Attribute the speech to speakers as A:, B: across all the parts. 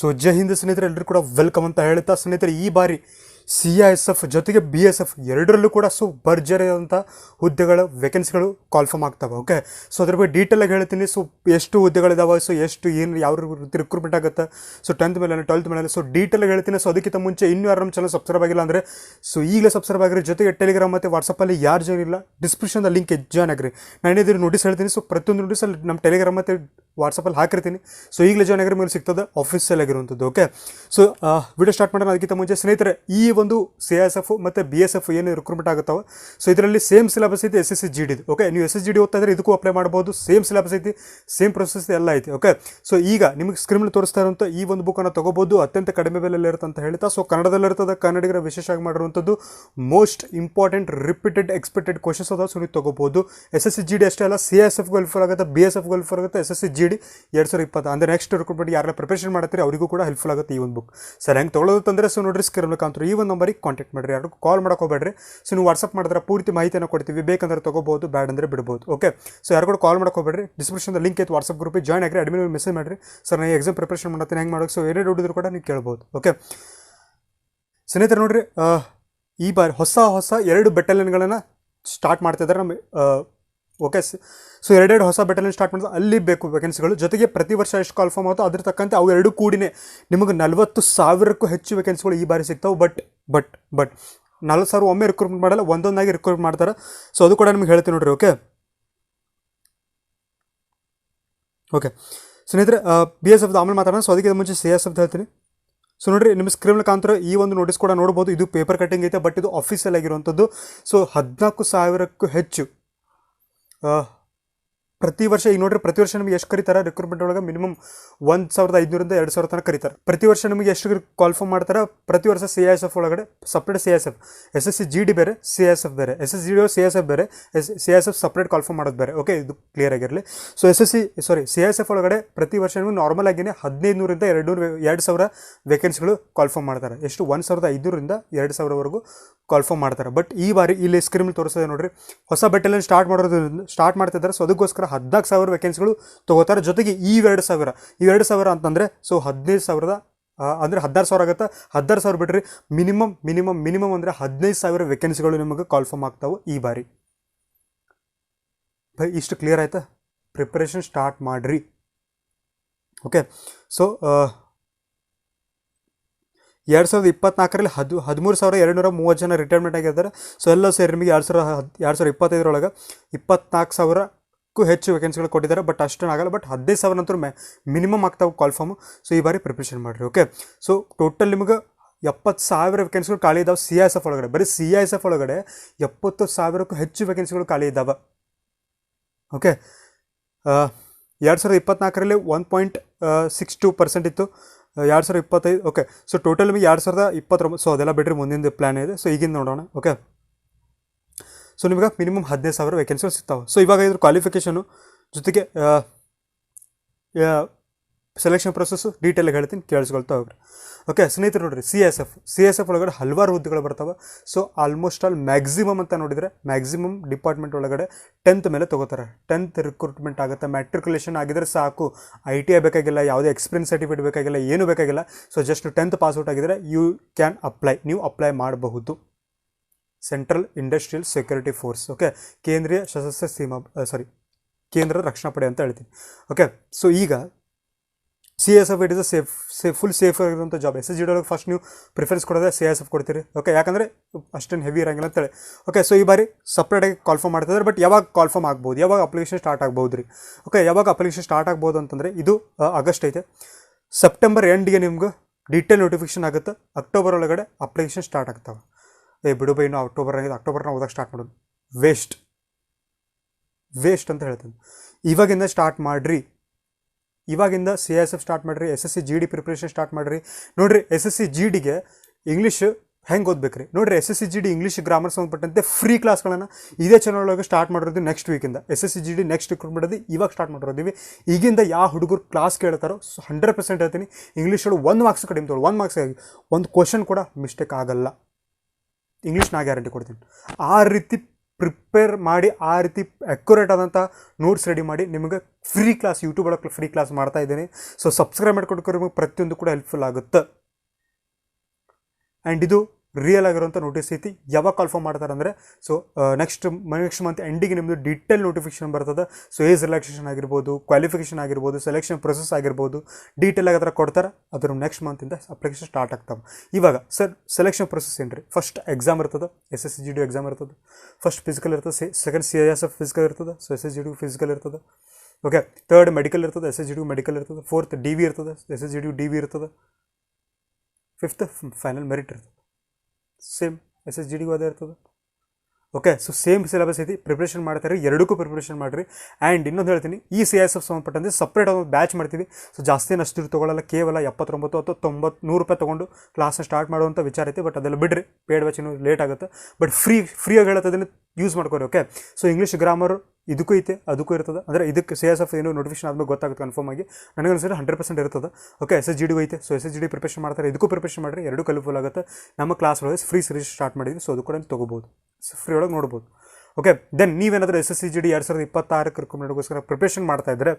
A: So ಜೈ ಹಿಂದ್ ಸ್ನೇಹಿತರೆ ಎಲ್ಲರೂ ಕೂಡ ವೆಲ್ಕಮ್ ಅಂತ ಹೇಳ್ತಾ ಸ್ನೇಹಿತರೆ ಈ ಬಾರಿ ಸಿ ಐ ಎಸ್ ಎಫ್ ಜೊತೆಗೆ ಬಿ ಎಸ್ ಎಫ್ ಎರಡರಲ್ಲೂ ಕೂಡ ಸೊ ಭರ್ಜರಿಯಾದಂಥ ಹುದ್ದೆಗಳ ವೇಕೆನ್ಸಿಗಳು ಕಾಲ್ಫರ್ಮ್ ಆಗ್ತವೆ ಓಕೆ ಸೊ ಅದ್ರ ಬಗ್ಗೆ ಡೀಟೇಲಾಗಿ ಹೇಳ್ತೀನಿ. ಸೊ ಎಷ್ಟು ಹುದ್ದೆಗಳಿದಾವೆ? ಸೊ ಎಷ್ಟು ಏನು, ಯಾವ ರೀತಿ ರಿಕ್ರೂಟ್ಮೆಂಟ್ ಆಗುತ್ತೆ? ಸೊ ಟೆಂತ್ ಮೇಲೆ ಟ್ವೆಲ್ತ್ ಮೇಲೆ ಸೊ ಡೀಟೇಲಾಗಿ ಹೇಳ್ತೀನಿ. ಸೊ ಅದಕ್ಕಿಂತ ಮುಂಚೆ ಇನ್ನೂ ಯಾರು ನಮ್ಮ ಚಾನಲ್ ಸಬ್ಸ್ಕ್ರೈಬ್ ಆಗಿಲ್ಲ ಅಂದರೆ ಸೊ ಈಗಲೇ ಸಬ್ಸ್ಕ್ರೈಬ್ ಆಗಿರಿ. ಜೊತೆಗೆ ಟೆಲಿಗ್ರಾಮ್ ಮತ್ತು ವಾಟ್ಸಪ್ಪಲ್ಲಿ ಯಾರು ಜಾಯ್ನ್ ಇಲ್ಲ ಡಿಸ್ಕ್ರಿಪ್ಷನ್ದ ಲಿಂಕ್ ಜಾಯ್ನ್ ಆಗಿರಿ. ನಾನು ಏನಿದ್ರು ನೋಟಿಸ್ ಹೇಳ್ತೀನಿ. ಸೊ ಪ್ರತಿಯೊಂದು ನೋಟಿಸಲ್ಲಿ ನಮ್ಮ ಟೆಲಿಗ್ರಾಮ್ ಮತ್ತು ವಾಟ್ಸಪ್ಪಲ್ಲಿ ಹಾಕಿರ್ತೀನಿ. ಸೊ ಈಗಲೇ ಜಾಯ್ನ್ ಆಗಿರೋ, ಮೇಲೆ ಸಿಗ್ತದೆ ಆಫೀಸಲ್ಲಿ ಆಗಿರುವಂಥದ್ದು ಓಕೆ ಸೊ ವಿಡಿಯೋ ಸ್ಟಾರ್ಟ್ ಮಾಡೋಣ. ಅದಕ್ಕಿಂತ ಮುಂಚೆ ಸ್ನೇಹಿತರೆ, ಈ ಒಂದು ಸಿ ಎಸ್ ಎಫ್ ಮತ್ತು ಬಿ ಎಸ್ ಎಫ್ ಏನು ರಿಕ್ರೂಟ್ಮೆಂಟ್ ಆಗುತ್ತವೆ. ಸೊ ಇದರಲ್ಲಿ ಸೇಮ್ ಸಿಲೆಬಸ್ ಐತಿ S S C G D okay ನೀವು ಎಸ್ ಎಸ್ ಜಿ ಡಿ ಓದ್ತಾ ಇದಕ್ಕೂ ಅಪ್ಲೈ ಮಾಡ್ಬೋದು. ಸೇಮ್ ಸಿಲೆಬಸ್ ಐತಿ ಸೇಮ್ ಪ್ರೊಸೆಸ್ ಎಲ್ಲ ಐತಿ. ಓಕೆ ಸೊ ಈಗ ನಿಮಗೆ ಸ್ಕ್ರೀನಲ್ಲಿ ತೋರಿಸ್ತಾ ಇರುವಂಥ ಈ ಒಂದು ಬುಕ್ಕನ್ನು ತಗೋಬೋದು. ಅತ್ಯಂತ ಕಡಿಮೆ ಬೆಲೆಯಲ್ಲಿ ಇರುತ್ತೆ ಅಂತ ಹೇಳ್ತಾ ಸೊ ಕನ್ನಡದಲ್ಲಿರ್ತದೆ ಕನ್ನಡಿಗರ ವಿಶೇಷವಾಗಿ ಮಾಡಿರುವಂಥದ್ದು most important repeated expected questions ಅದಾವೆ. ಸೊ ನೀವು ತೊಗೋಬೋದು. S S C G D ಅಷ್ಟೇ ಅಲ್ಲ ಸಿ ಎಸ್ ಎಫ್ ಹೆಲ್ಪ್ಫುಲ್ ಆಗುತ್ತೆ ಬಿ ಎಸ್ ಎಫ್ ಆಗುತ್ತೆ S S C G D ಎರಡು ಸಾವಿರ ಇಪ್ಪತ್ತು. ಅಂದರೆ ನೆಕ್ಸ್ಟ್ ರಿಕ್ರೂಟ್ಮೆಂಟ್ ಯಾರೆಲ್ಲ ಪ್ರಿಪರೇಷನ್ ಮಾಡ್ತೀರಿ, ಅವರಿಗೂ ಕೂಡ ಹೆಲ್ಪ್ಫುಲ್ ಆಗುತ್ತೆ ಈ ಒಂದು ಬುಕ್ ಸರ್, ಹೆಂಗೆ ತೊಗೊಳೋದು ಅಂದರೆ ಸೊ ನೋಡ್ರಿ ಸ್ಕ್ರೀನ್ ಮುಖಾಂತರ. ಈ ಒಂದು ನಂಬರಿಗೆ ಕಾಂಟ್ಯಾಕ್ಟ್ ಮಾಡಿರಿ. ಯಾರಿಗೂ ಕಾಲ್ ಮಾಡೋಕೆ ಹೋಗ್ಬೇಡ್ರಿ. ಸೊ ನೀವು ವಾಟ್ಸಪ್ ಮಾಡಿದ್ರೆ ಪೂರ್ತಿ ಮಾಹಿತಿಯನ್ನು ಕೊಡ್ತೀವಿ. ಬೇಕಂದ್ರೆ ತಗೋಬೋದು ಬ್ಯಾಡ್ ಅಂದರೆ ಬಿಡ್ಬೋದು. ಓಕೆ ಸೊ ಯಾರು ಕೂಡ ಕಾಲ್ ಮಾಡೋಕೆ ಹೋಗ್ಬೇಡ್ರಿ. ಡಿಸ್ಕ್ರಿಪ್ಷನ್ ಲಿಂಕ್ ಐತೆ ವಾಟ್ಸಪ್ ಗ್ರೂಪಿಗೆ ಜಾಯ್ನ್ ಆಗಿರಿ. ಅಡ್ಮಿನ್ ಮೆಸೇಜ್ ಮಾಡಿರಿ. ಸರ್ ನಾನು ಎಕ್ಸಾಮ್ ಪ್ರಿಪ್ರೇಷನ್ ಮಾಡ್ತೀನಿ ಹೆಂಗೆ ಮಾಡೋಕೆ ಸೊ ಏನೇ ಹುಡುಗಿದ್ರು ಕೂಡ ನೀವು ಕೇಳ್ಬೋದು. ಓಕೆ ಸ್ನೇಹಿತರೆ, ನೋಡಿರಿ ಈ ಬಾರಿ ಹೊಸ ಹೊಸ ಎರಡು ಬೆಟಲಿಯನ್ಗಳನ್ನು ಸ್ಟಾರ್ಟ್ ಮಾಡ್ತಿದ್ದಾರೆ ನಮ್ಮ ಓಕೆ ಸೊ ಎರಡೆರಡು ಹೊಸ ಬೆಟಲಿಯನ್ ಸ್ಟಾರ್ಟ್ ಮಾಡಿದ್ರೆ ಅಲ್ಲಿ ಬೇಕು ವೇಕೆನ್ಸಿಗಳು ಜೊತೆಗೆ ಪ್ರತಿ ವರ್ಷ ಎಷ್ಟು ಕಾಲ್ಫಾರ್ಮ್ ಆಗುತ್ತೋ ಅದ್ರ ತಕ್ಕಂತೆ ಅವು ಎರಡು ಕೂಡಿನೇ. ನಿಮಗೆ ನಲವತ್ತು ಸಾವಿರಕ್ಕೂ ಹೆಚ್ಚು ವೇಕೆನ್ಸಿಗಳು ಈ ಬಾರಿ ಸಿಗ್ತಾವೆ. ಬಟ್ ಬಟ್ ಬಟ್ ನಲ್ವತ್ತು ಸಾವಿರ ಒಮ್ಮೆ ರಿಕ್ರೂಟ್ಮೆಂಟ್ ಮಾಡಲ್ಲ, ಒಂದೊಂದಾಗಿ ರಿಕ್ರೂಟ್ ಮಾಡ್ತಾರೆ. ಸೊ ಅದು ಕೂಡ ನಿಮ್ಗೆ ಹೇಳ್ತೀನಿ ನೋಡ್ರಿ ಓಕೆ ಓಕೆ ಸ್ನೇಹಿತರೆ ಬಿ ಎಸ್ ಎಫ್ದು ಆಮೇಲೆ ಮಾತಾಡೋಣ. ಸೊ ಅದಕ್ಕೆ ಮುಂಚೆ ಸಿ ಎಸ್ ಎಫ್ದು ಹೇಳ್ತೀನಿ. ಸೊ ನೋಡಿರಿ, ನಿಮ್ಮ ಸ್ಕ್ರೀನ್ ಕಾಂತರ ಈ ಒಂದು ನೋಟಿಸ್ ಕೂಡ ನೋಡ್ಬೋದು. ಇದು ಪೇಪರ್ ಕಟ್ಟಿಂಗ್ ಐತೆ ಬಟ್ ಇದು ಆಫೀಸಲ್ಲಿ ಆಗಿರುವಂಥದ್ದು. ಸೊ ಹದಿನಾಲ್ಕು ಸಾವಿರಕ್ಕೂ ಹೆಚ್ಚು ಪ್ರತಿ ವರ್ಷ ಈಗ ನೋಡ್ರಿ, ಪ್ರತಿ ವರ್ಷ ನಿಮಗೆ ಎಷ್ಟು ಕರೀತಾರೆ? ರಿಕ್ರೂಟ್ಮೆಂಟ್ ಒಳಗೆ ಮಿನಿಮಮ್ ಒಂದು ಸಾವಿರದ ಐದುನೂರಿಂದ ಎರಡು ಸಾವಿರ ತನಕ ಕರೀತಾರೆ. ಪ್ರತಿ ವರ್ಷ ನಿಮಗೆ ಎಷ್ಟು ಕ್ವಾಲಿಫೈ ಮಾಡ್ತಾರೆ? ಪ್ರತಿ ವರ್ಷ ಸಿ ಎಸ್ ಎಫ್ ಒಳಗಡೆ separate C S F S S C G D ಬೇರೆ ಸಿ ಎಸ್ ಎಫ್ ಬೇರೆ. S S G D C S F ಬೇರೆ S C S F separate qualify ಮಾಡೋದು ಬೇರೆ. ಓಕೆ ಇದು ಕ್ಲಿಯರ್ ಆಗಿರಲಿ. So S S C sorry C S F ಒಳಗಡೆ ಪ್ರತಿ ವರ್ಷ ನಿಮಗೆ ನಾರ್ಮಲ್ ಆಗಿನೇ ಹದಿನೈದು ನೂರಿಂದ ಎರಡು ನೂರು ಎರಡು ಸಾವಿರ ವೇಕೆನ್ಸಿಗಳು ಕ್ವಾಲಿಫೈ ಮಾಡ್ತಾರೆ. ಎಷ್ಟು? ಒಂದು ಸಾವಿರದ ಐದುನೂರಿಂದ ಎರಡು ಸಾವಿರವರೆಗೂ ಕಾಲ್ಫಾರ್ಮ್ ಮಾಡ್ತಾರೆ. ಬಟ್ ಈ ಬಾರಿ ಇಲ್ಲಿ ಸ್ಕ್ರೀನ್ ತೋರಿಸಿದೆ ನೋಡ್ರಿ, ಹೊಸ ಬೆಟ್ಟಲ್ಲಿ ಸ್ಟಾರ್ಟ್ ಮಾಡೋದ್ರಿಂದ ಸ್ಟಾರ್ಟ್ ಮಾಡ್ತಿದ್ದಾರೆ. ಸೊ ಅದಕ್ಕೋಸ್ಕರ ಹದಿನಾಲ್ಕು ಸಾವಿರ ವೇಕೆನ್ಸಿಗಳು ತೊಗೋತಾರೆ. ಜೊತೆಗೆ ಈ ಎರಡು ಸಾವಿರ ಇವೆರಡು ಸಾವಿರ ಅಂತಂದರೆ ಸೊ ಹದಿನೈದು ಸಾವಿರದ ಅಂದರೆ ಹದಿನಾರು ಸಾವಿರ ಆಗುತ್ತೆ? ಹದಿನಾರು ಸಾವಿರ ಬಿಡ್ರಿ. ಮಿನಿಮಮ್ ಮಿನಿಮಮ್ ಮಿನಿಮಮ್ ಅಂದರೆ ಹದಿನೈದು ಸಾವಿರ ವೇಕೆನ್ಸಿಗಳು ನಿಮಗೆ ಕನ್ಫರ್ಮ್ ಆಗ್ತಾವೆ ಈ ಬಾರಿ. ಬೈ ಇಷ್ಟು ಕ್ಲಿಯರ್ ಆಯಿತಾ? ಪ್ರಿಪ್ರೇಷನ್ ಸ್ಟಾರ್ಟ್ ಮಾಡಿರಿ. ಓಕೆ ಸೊ ಎರಡು ಸಾವಿರದ ಇಪ್ಪತ್ನಾಲ್ಕರಲ್ಲಿ ಹದ್, ಹದಿಮೂರು ಸಾವಿರ ಎರಡು ನೂರ ಮೂವತ್ತು ಜನ ರಿಟೈರ್ಮೆಂಟ್ ಆಗಿದ್ದಾರೆ. ಸೊ ಎಲ್ಲ ಸೇರಿ ನಿಮಗೆ ಎರಡು ಸಾವಿರ ಹದ್ ಎರಡು ಸಾವಿರ ಇಪ್ಪತ್ತೈದರೊಳಗೆ ಇಪ್ಪತ್ನಾಲ್ಕು ಸಾವಿರಕ್ಕೂ ಹೆಚ್ಚು ವೇಕೆನ್ಸಿಗಳು ಕೊಟ್ಟಿದ್ದಾರೆ. ಬಟ್ ಅಷ್ಟೇನು ಆಗಲ್ಲ. ಬಟ್ ಹದಿನೈದು ಸಾವಿರ ನಂತರ ಮೆ ಮಿನಿಮಮ್ ಆಗ್ತಾವೆ ಕಾಲ್ಫಾರ್ಮು ಸೊ ಈ ಬಾರಿ ಪ್ರಿಪ್ರೇಷನ್ ಮಾಡಿರಿ ಓಕೆ ಸೊ ಟೋಟಲ್ ನಿಮಗೆ ಎಪ್ಪತ್ತು ಸಾವಿರ ವೇಕೆನ್ಸಿಗಳು ಖಾಲಿ ಇದ್ದಾವೆ ಸಿ ಎಸ್ ಎಫ್ ಒಳಗಡೆ. ಬರೀ ಸಿ ಎಸ್ ಎಫ್ ಒಳಗಡೆ ಎಪ್ಪತ್ತು ಸಾವಿರಕ್ಕೂ ಹೆಚ್ಚು ವೇಕೆನ್ಸಿಗಳು ಖಾಲಿ ಇದ್ದಾವೆ. ಓಕೆ ಎರಡು ಸಾವಿರದ ಇಪ್ಪತ್ನಾಲ್ಕರಲ್ಲಿ one point six two percent ಇತ್ತು. ಎರಡು ಸಾವಿರದ ಇಪ್ಪತ್ತೈದು ಓಕೆ ಸೊ ಟೋಟಲ್ ನಿಮಗೆ ಎರಡು ಸಾವಿರದ ಇಪ್ಪತ್ತೊಂಬತ್ತು ಸೊ ಅದೆಲ್ಲ ಬಿಟ್ಟರೆ ಮುಂದಿನ ಪ್ಲ್ಯಾನ್ ಇದೆ. ಸೊ ಈಗಿಂದ ನೋಡೋಣ ಓಕೆ ಸೊ ನಿಮಗೆ ಮಿನಿಮಮ್ ಹದಿನೈದು ಸಾವಿರ ವೇಕೆನ್ಸಿಗಳು ಸಿಗ್ತಾವೆ. ಸೊ ಇವಾಗ ಇದ್ರ ಕ್ವಾಲಿಫಿಕೇಷನು ಜೊತೆಗೆ ಸೆಲೆಕ್ಷನ್ ಪ್ರೊಸೆಸ್ಸು ಡೀಟೇಲಾಗಿ ಹೇಳ್ತೀನಿ, ಕೇಳಿಸ್ಕೊಳ್ತಾ ಹೋಗ್ರಿ. ಓಕೆ ಸ್ನೇಹಿತರು ನೋಡಿರಿ C S F C S F ಒಳಗಡೆ ಹಲವಾರು ಹುದ್ದೆಗಳು ಬರ್ತಾವೆ. ಸೊ ಆಲ್ಮೋಸ್ಟ್ ಆಲ್ ಮ್ಯಾಕ್ಸಿಮಮ್ ಅಂತ ನೋಡಿದರೆ ಮ್ಯಾಕ್ಸಿಮಮ್ ಡಿಪಾರ್ಟ್ಮೆಂಟ್ ಒಳಗಡೆ ಟೆಂತ್ ಮೇಲೆ ತೊಗೋತಾರೆ. ಟೆಂತ್ ರಿಕ್ರೂಟ್ಮೆಂಟ್ ಆಗುತ್ತೆ. ಮ್ಯಾಟ್ರಿಕ್ಯುಲೇಷನ್ ಆಗಿದ್ರೆ ಸಾಕು. ಐ ಟಿ ಐ ಬೇಕಾಗಿಲ್ಲ, ಯಾವುದೇ ಎಕ್ಸ್ಪೀರಿಯನ್ಸ್ ಸರ್ಟಿಫಿಕೇಟ್ ಬೇಕಾಗಿಲ್ಲ, ಏನು ಬೇಕಾಗಿಲ್ಲ. So just tenth pass out ಆಗಿದ್ರೆ ಯು ಕ್ಯಾನ್ ಅಪ್ಲೈ ನೀವು ಅಪ್ಲೈ ಮಾಡಬಹುದು. Central industrial security force okay ಕೇಂದ್ರೀಯ ಸಶಸ್ತ್ರ ಸೀಮಾ ಸಾರಿ ಕೇಂದ್ರ ರಕ್ಷಣಾ ಪಡೆ ಅಂತ ಹೇಳ್ತೀನಿ. ಓಕೆ ಸೊ ಈಗ C S F it is safe safe full safe ಆಗಿರುವಂಥ ಜಾಬ್ ಎಸ್ ಎಸ್ ಜಿ ಒಳಗೆ ಫಸ್ಟ್ ನೀವು ಪ್ರಿಫರೆನ್ಸ್ ಕೊಡೋದೇ ಸಿ ಎಸ್ ಎಫ್ ಕೊಡ್ತೀರಿ. ಓಕೆ ಯಾಕಂದರೆ ಅಷ್ಟೇನು ಹೆವಿ ಇರಂಗಿಲ್ಲ ಅಂತೇಳಿ. ಓಕೆ ಸೊ ಈ ಬಾರಿ ಸಪ್ರೇಟಾಗಿ ಕಾಲ್ಫಾರ್ಮ್ ಮಾಡ್ತಿದ್ದಾರೆ ಬಟ್ ಯಾವಾಗ ಕಾಲ್ಫಾರ್ಮ್ ಆಗ್ಬೋದು, ಯಾವಾಗ ಅಪ್ಲಿಕೇಶನ್ ಸ್ಟಾರ್ಟ್ ಆಗ್ಬೋದು ರೀ? ಓಕೆ ಯಾವಾಗ ಅಪ್ಲಿಕೇಶನ್ ಸ್ಟಾರ್ಟ್ ಆಗ್ಬೋದು ಅಂತಂದರೆ ಇದು ಆಗಸ್ಟ್ ಐತೆ. ಸೆಪ್ಟೆಂಬರ್ ಎಂಡ್ಗೆ ನಿಮ್ಗೆ ಡೀಟೇಲ್ ನೋಟಿಫಿಕೇಶನ್ ಆಗುತ್ತೆ. ಅಕ್ಟೋಬರ್ ಒಳಗಡೆ ಅಪ್ಲಿಕೇಶನ್ ಸ್ಟಾರ್ಟ್ ಆಗ್ತವೆ. ಏ, ಬಿಡು ಬೈ ನಾವು ಅಕ್ಟೋಬರ್ ಆಗಿದೆ ಅಕ್ಟೋಬರ್ನ ಓದಕ್ಕೆ ಸ್ಟಾರ್ಟ್ ಮಾಡೋದು. ವೇಸ್ಟ್ ವೇಸ್ಟ್ ಅಂತ ಹೇಳ್ತೀನಿ. ಇವಾಗಿಂದ ಸ್ಟಾರ್ಟ್ ಮಾಡಿರಿ. ಇವಾಗಿಂದ ಸಿ ಎಸ್ ಎಫ್ ಸ್ಟಾರ್ಟ್ ಮಾಡಿರಿ, S S C G D preparation start ಮಾಡಿರಿ. ನೋಡಿರಿ, ಎಸ್ ಎಸ್ ಸಿ ಜಿ ಡಿಗೆ ಇಂಗ್ಲೀಷ್ ಹೆಂಗೆ ಓದ್ಬೇಕ್ರಿ? ನೋಡಿರಿ, S S C G D English grammar ಸಂಬಂಧಪಟ್ಟಂತೆ ಫ್ರೀ ಕ್ಲಾಸ್ಗಳನ್ನು ಇದೇ ಚಾನಲ್ ಒಳಗೆ ಸ್ಟಾರ್ಟ್ ಮಾಡಿರೋದು next ವೀಕಿಂದ S S C G D next ಮಾಡೋದು ಇವಾಗ ಸ್ಟಾರ್ಟ್ ಮಾಡಿರೋದೀವಿ. ಈಗಿಂದ ಯಾವ ಹುಡುಗರು ಕ್ಲಾಸ್ ಕೇಳ್ತಾರೋ ಹಂಡ್ರೆಡ್ ಪರ್ಸೆಂಟ್ ಹೇಳ್ತೀನಿ. ಇಂಗ್ಲೀಷ್ ಒಳಗೆ ಒಂದು ಮಾರ್ಕ್ಸ್ ಕಡಿಮೆ ತೊಗೊಳ್ಳಿ ಒಂದು ಮಾರ್ಕ್ಸ್ ಆಗಿ. ಒಂದು ಕ್ವಶನ್ ಕೂಡ ಮಿಸ್ಟೇಕ್ ಆಗಲ್ಲ. ಇಂಗ್ಲೀಷ್ ನಾ ಗ್ಯಾರಂಟಿ ಕೊಡ್ತೀನಿ. ಆ ರೀತಿ ಪ್ರಿಪೇರ್ ಮಾಡಿ ಆ ರೀತಿ ಅಕ್ಯುರೇಟ್ ಆದಂಥ ನೋಟ್ಸ್ ರೆಡಿ ಮಾಡಿ ನಿಮಗೆ ಫ್ರೀ ಕ್ಲಾಸ್ ಯೂಟ್ಯೂಬ್ ಒಳಗೆ ಫ್ರೀ ಕ್ಲಾಸ್ ಮಾಡ್ತಾ ಇದ್ದೀನಿ. ಸೊ ಸಬ್ಸ್ಕ್ರೈಬ್ ಮಾಡಿಕೊಂಡು ನಿಮಗೆ ಪ್ರತಿಯೊಂದು ಕೂಡ ಹೆಲ್ಪ್ಫುಲ್ ಆಗುತ್ತೆ. ಆ್ಯಂಡ್ ಇದು ರಿಯಲ್ ಆಗಿರುವಂಥ ನೋಟಿಸ್ ಐತಿ. ಯಾವಾಗ ಕನ್ಫರ್ಮ್ ಮಾಡ್ತಾರೆ ಅಂದರೆ ಸೊ ನೆಕ್ಸ್ಟ್ ನೆಕ್ಸ್ಟ್ ಮಂತ್ ಎಂಡಿಗೆ ನಿಮ್ಮದು ಡೀಟೇಲ್ ನೋಟಿಫಿಕೇಶನ್ ಬರ್ತದೆ. ಸೊ ಏಜ್ ರಿಲ್ಯಾಕ್ಸೇಷನ್ ಆಗಿರ್ಬೋದು ಕ್ವಾಲಿಫಿಕೇಷನ್ ಆಗಿರ್ಬೋದು ಸೆಲೆಕ್ಷನ್ ಪ್ರೊಸೆಸ್ ಆಗಿರ್ಬೋದು ಡೀಟೇಲ್ ಆಗಿ ಕೊಡ್ತಾರೆ. ಅದ್ರ ನೆಕ್ಸ್ಟ್ ಮಂತಿಂದ ಅಪ್ಲಿಕೇಶನ್ ಸ್ಟಾರ್ಟ್ ಆಗ್ತಾವೆ. ಇವಾಗ ಸರ್ ಸೆಲೆಕ್ಷನ್ ಪ್ರೊಸೆಸ್ ಏನು ಫಸ್ಟ್ ಎಕ್ಸಾಮ್ ಇರ್ತದೆ S S G D exam ಇರ್ತದೆ. ಫಸ್ಟ್ ಫಿಸಿಕಲ್ ಇರ್ತದೆ second C S F physical ಇರ್ತದೆ so S S G D physical ಇರ್ತದೆ. ಓಕೆ ತರ್ಡ್ ಮೆಡಿಕಲ್ ಇರ್ತದೆ S S G D medical ಇರ್ತದೆ. Fourth D V ಇರ್ತದೆ S S G D D V ಇರ್ತದೆ. Fifth final merit ಇರ್ತದೆ. Same S S G ಡಿಗೂ ಅದೇ ಇರ್ತದೆ ಓಕೆ ಸೊ ಸೇಮ್ ಸಿಲೆಬಸ್ ಐತಿ. ಪ್ರಿಪ್ರೇಷನ್ ಮಾಡ್ತಾರೆ, ಎರಡಕ್ಕೂ ಪ್ರಿಪ್ರೇಷನ್ ಮಾಡಿರಿ. ಆ್ಯಂಡ್ ಇನ್ನೊಂದು ಹೇಳ್ತೀನಿ, ಈ ಸಿ ಎಸ್ ಎಫ್ ಸಂಬಂಧಪಟ್ಟಂತೆ ಸಪ್ರೇಟ್ ಒಂದು ಬ್ಯಾಚ್ ಮಾಡ್ತೀವಿ ಸೊ ಜಾಸ್ತಿ ಅಷ್ಟು ತೊಗೊಳ್ಳಲ್ಲ ಕೇವಲ ಎಪ್ಪತ್ತೊಂಬತ್ತು ಅಥವಾ ತೊಂಬತ್ತು ನೂರು ರೂಪಾಯಿ ತೊಗೊಂಡು ಕ್ಲಾಸ್ನ ಸ್ಟಾರ್ಟ್ ಮಾಡುವಂಥ ವಿಚಾರ ಐತಿ. ಬಟ್ ಅದೆಲ್ಲ ಬಿಡ್ರಿ ಪೇಡ್ ಬ್ಯಾಚ್ ಇನ್ನೂ ಲೇಟ್ ಆಗುತ್ತೆ. ಬಟ್ ಫ್ರೀ ಫ್ರೀಯಾಗಿ ಹೇಳತ್ತದನ್ನು ಯೂಸ್ ಮಾಡ್ಕೊರಿ ಓಕೆ ಸೊ ಇಂಗ್ಲೀಷ್ ಗ್ರಾಮರ್ ಇದಕ್ಕೂ ಐತೆ, ಅದಕ್ಕೂ ಇರ್ತದೆ. ಅಂದರೆ ಇದಕ್ಕೆ ಸಿ ಎಸ್ ಎಫ್ ಏನು ನೋಟಿಫಿಕೇಶನ್ ಆದಮೇಲೆ ಗೊತ್ತಾಗುತ್ತೆ ಕನ್ಫರ್ಮ್ ಆಗಿ. ನನಗೆ ಅನಿಸಿದ್ರೆ ಹಂಡ್ರೆಡ್ ಪರ್ಸೆಂಟ್ ಇರ್ತದೆ. Okay S S G D ಐತೆ. So S S G D preparation ಮಾಡ್ತಾರೆ, ಇದಕ್ಕೂ ಪ್ರಿಪೇಷನ್ ಮಾಡಿರಿ, ಎರಡು ಕಲಿಫುಲ್ ಆಗುತ್ತೆ. ನಮ್ಮ ಕ್ಲಾಸ್ ಒಳಗೆ ಫ್ರೀ ಸೀರೀಸ್ ಸ್ಟಾರ್ಟ್ ಮಾಡಿದ್ವಿ ಸೊ ಅದು ಕೂಡ ತೊಗೋಬೋದು. ಫ್ರೀ ಒಳಗೆ ನೋಡ್ಬೋದು. ಓಕೆ ದೆನ್ ನೀವೇನಾದರೂ S S C G D ಎರಡು ಸಾವಿರದ ಇಪ್ಪತ್ತಾರಕ್ಕೆ ರಿಕಮೆಂಡ್ಗೋಸ್ಕರ ಪ್ರಿಪ್ರೇಷನ್ ಮಾಡ್ತಾ ಇದ್ದರೆ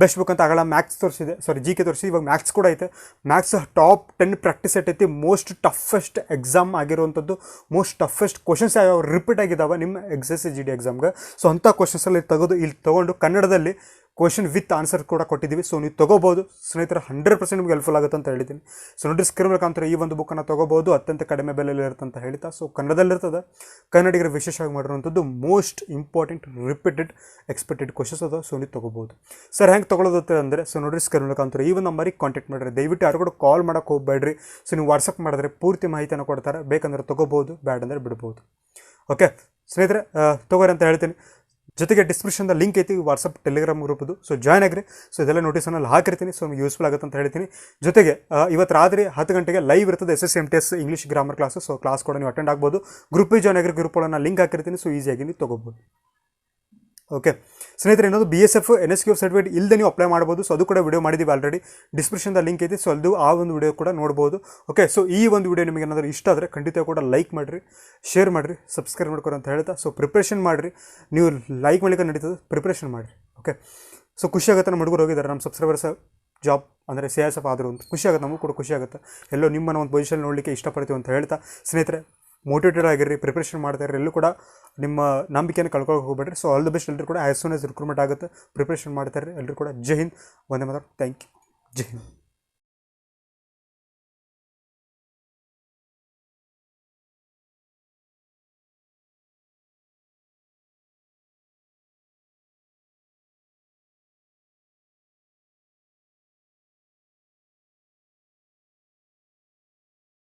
A: ಬೆಸ್ಟ್ ಬುಕ್ ಅಂತ ಆಗಲ್ಲ ಮ್ಯಾಥ್ಸ್ ತೋರಿಸಿದೆ. ಸಾರಿ ಜಿ ಕೆ ತೋರಿಸಿ ಇವಾಗ ಮ್ಯಾಥ್ಸ್ ಕೂಡ ಐತೆ. Maths top ten practice set ಐತಿ ಮೋಸ್ಟ್ ಟಫೆಸ್ಟ್ ಎಕ್ಸಾಮ್ ಆಗಿರುವಂಥದ್ದು ಮೋಸ್ಟ್ ಟಫೆಸ್ಟ್ ಕ್ವಶನ್ಸ್ ಯಾವ ರಿಪೀಟ್ ಆಗಿದ್ದಾವೆ ನಿಮ್ಮ ಎಕ್ಸ್ ಎಸ್ ಜಿ ಡಿ ಎಕ್ಸಾಮ್ಗೆ ಸೊ ಅಂಥ ಕ್ವಶನ್ಸಲ್ಲಿ ತೆಗೆದು ಇಲ್ಲಿ ತೊಗೊಂಡು ಕನ್ನಡದಲ್ಲಿ ಕ್ವಶನ್ ವಿತ್ ಆನ್ಸರ್ ಕೂಡ ಕೊಟ್ಟಿದ್ದೀವಿ. ಸೊ ನೀವು ತೊಗೋಬೋದು. ಸ್ನೇಹಿತರೆ ಹಂಡ್ರೆಡ್ ಪರ್ಸೆಂಟ್ ನಿಮ್ಗೆ ಹೆಲ್ಪ್ಫುಲ್ ಆಗುತ್ತೆ ಅಂತ ಹೇಳ್ತೀನಿ ಸೊ ನೋಡಿ ಸ್ಕ್ರೀನ್ ಮುಖಾಂತರ ಈ ಒಂದು ಬುಕ್ಕನ್ನು ತೊಗೋಬೋದು. ಅತ್ಯಂತ ಕಡಿಮೆ ಬೆಲೆಯಲ್ಲಿ ಇರುತ್ತೆ ಅಂತ ಹೇಳ್ತಾ. ಸೊ ಕನ್ನಡದಲ್ಲಿರ್ತದೆ. ಕನ್ನಡಿಗರು ವಿಶೇಷವಾಗಿ ಮಾಡಿರುವಂಥದ್ದು most important repeated expected questions ಅದ ಸೊ ನೀವು ತೊಗೋಬೋದು. ಸರ್ ಹೆಂಗೆ ತೊಗೊಳೋದತ್ತೆ ಅಂದರೆ ಸೊ ನೋಡಿ ಸ್ಕ್ರೀನ್ ಮುಖಾಂತರ ಈ ಒಂದು ನಂಬರಿಗೆ ಕಾಂಟ್ಯಾಕ್ಟ್ ಮಾಡಿರಿ. ದಯವಿಟ್ಟು ಯಾರು ಕೂಡ ಕಾಲ್ ಮಾಡೋಕೆ ಹೋಗಬೇಡ್ರಿ. ಸೊ ನೀವು ವಾಟ್ಸಪ್ ಮಾಡಿದ್ರೆ ಪೂರ್ತಿ ಮಾಹಿತಿಯನ್ನು ಕೊಡ್ತಾರೆ. ಬೇಕಂದ್ರೆ ತೊಗೋಬೋದು ಬ್ಯಾಡ್ ಅಂದರೆ ಬಿಡ್ಬೋದು. ಓಕೆ ಸ್ನೇಹಿತರೆ ತಗೋರಿ ಅಂತ ಹೇಳ್ತೀನಿ. ಜೊತೆಗೆ ಡಿಸ್ಕ್ರಿಪ್ಷನ್ದ ಲಿಂಕ್ ಐತಿ ವಾಟ್ಸಪ್ ಟೆಲಿಗ್ರಾಮ್ ಗ್ರೂಪ್ದು ಸೊ ಜಾಯ್ನ್ ಆಗಿರಿ. ಸೊ ಇದೆಲ್ಲ ನೋಟಿಸನ್ನು ಅಲ್ಲಿ ಹಾಕಿರ್ತೀನಿ. ಸೊ ನಿಮ್ಗೆ ಯೂಸ್ಫುಲ್ ಆಗುತ್ತೆ ಅಂತ ಹೇಳ್ತೀನಿ ಜೊತೆಗೆ ಇವತ್ತು ರಾತ್ರಿ ಹತ್ತು ಗಂಟೆಗೆ ಲೈವ್ ಇರ್ತದೆ S S M T S English grammar class so class ಕೂಡ ನೀವು ಅಟೆಂಡ್ ಆಗ್ಬೋದು. ಗ್ರೂಪಿಗೆ ಜಾಯ್ನ್ ಆಗಿರೋ ಗ್ರೂಪ್ಗಳನ್ನ ಲಿಂಕ್ ಹಾಕಿರ್ತೀನಿ. ಸೊ ಈಸಿಯಾಗಿ ನೀವು ತೊಗೋಬೋದು. ಓಕೆ ಸ್ನೇಹಿತರೆ, ಇನ್ನೊಂದು B S F N S Q certificate ಇಲ್ಲದೆ ನೀವು ಅಪ್ಲೈ ಮಾಡ್ಬೋದು. ಸೊ ಅದು ಕೂಡ ವಿಡಿಯೋ ಮಾಡಿದ್ದೀವಿ ಆಲ್ರೆಡಿ ಡಿಸ್ಕ್ರಿಪ್ಷನ್ದ ಲಿಂಕ್ ಐತಿ ಸೊ ಅದು ಆ ಒಂದು ವಿಡಿಯೋ ಕೂಡ ನೋಡ್ಬೋದು. ಓಕೆ ಸೊ ಈ ಒಂದು ವಿಡಿಯೋ ನಿಮಗೆ ಏನಾದರೂ ಇಷ್ಟ ಆದರೆ ಖಂಡಿತ ಕೂಡ ಲೈಕ್ ಮಾಡಿರಿ ಶೇರ್ ಮಾಡಿರಿ ಸಬ್ಸ್ಕ್ರೈಬ್ ಮಾಡ್ಕೊರಿ ಅಂತ ಹೇಳ್ತಾ. ಸೊ ಪ್ರಿಪ್ರೇಷನ್ ಮಾಡಿರಿ. ನೀವು ಲೈಕ್ ಮಾಡ್ಲಿಕ್ಕೆ ನಡೀತದೆ ಪ್ರಿಪ್ರೇಷನ್ ಮಾಡಿರಿ. ಓಕೆ ಸೊ ಖುಷಿ ಆಗುತ್ತೆ ನಮ್ಮ ಹುಡುಗರು ಹೋಗಿದ್ದಾರೆ. ನಮ್ಮ ಸಬ್ಸ್ಕ್ರೈಬರ್ಸ್ ಜಾಬ್ ಅಂದರೆ ಸಿ ಎಸ್ ಎಫ್ ಆದರೂ ಅಂತ ಖುಷಿ ಆಗುತ್ತೆ, ನಮಗೂ ಕೂಡ ಖುಷಿಯಾಗುತ್ತೆ ಎಲ್ಲೋ ನಿಮ್ಮನ್ನು ಒಂದು ಪೊಸಿಷನ್ ನೋಡಲಿಕ್ಕೆ ಇಷ್ಟಪಡ್ತೀವಿ ಅಂತ ಹೇಳ್ತಾ. ಸ್ನೇಹಿತರೆ ಮೋಟಿವೇಟೆಡ್ ಆಗಿರ್ರಿ ಪ್ರಿಪ್ರೇಷನ್ ಮಾಡ್ತಾ ಇರ್ರಿ, ಎಲ್ಲೂ ಕೂಡ ನಿಮ್ಮ ನಂಬಿಕೆಯನ್ನು ಕಳ್ಕೊಳ್ಳೋಕೆ ಹೋಗ್ಬೇಡ್ರಿ. ಸೊ ಆಲ್ ದ ಬೆಸ್ಟ್ ಎಲ್ಲರೂ ಕೂಡ ಆ್ಯಸ್ ಸೂನ್ ಆಸ್ ರಿಕ್ರೂಟ್ಮೆಂಟ್ ಆಗುತ್ತೆ ಪ್ರಿಪ್ರೇಷನ್ ಮಾಡ್ತಾ ಇರ್ರಿ ಎಲ್ಲರೂ ಕೂಡ, ಜೈ ಹಿಂದ್ ಒಂದೇ ಮಾತ್ರ ಥ್ಯಾಂಕ್ ಯು ಜೈ ಹಿಂದ್.